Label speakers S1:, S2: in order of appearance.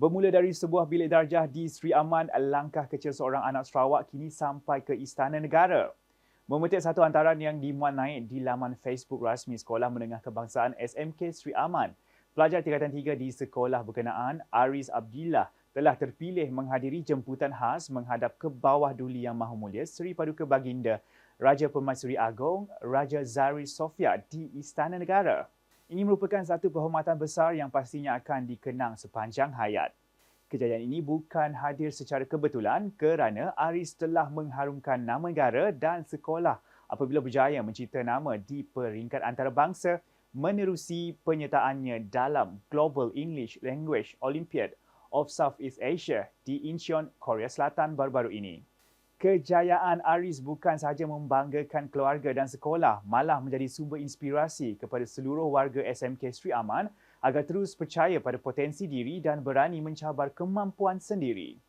S1: Bermula dari sebuah bilik darjah di Sri Aman, langkah kecil seorang anak Sarawak kini sampai ke Istana Negara. Memetik satu antaran yang dimuat naik di laman Facebook rasmi Sekolah Menengah Kebangsaan SMK Sri Aman. Pelajar tingkatan tiga di sekolah berkenaan, Aris Abdillah, telah terpilih menghadiri jemputan khas menghadap ke bawah duli Yang Maha Mulia Seri Paduka Baginda Raja Pemaisuri Agong Raja Zari Sofia di Istana Negara. Ini merupakan satu penghormatan besar yang pastinya akan dikenang sepanjang hayat. Kejayaan ini bukan hadir secara kebetulan kerana Aris telah mengharumkan nama negara dan sekolah apabila berjaya mencipta nama di peringkat antarabangsa menerusi penyertaannya dalam Global English Language Olympiad of Southeast Asia di Incheon, Korea Selatan baru-baru ini. Kejayaan Aris bukan sahaja membanggakan keluarga dan sekolah, malah menjadi sumber inspirasi kepada seluruh warga SMK Sri Aman agar terus percaya pada potensi diri dan berani mencabar kemampuan sendiri.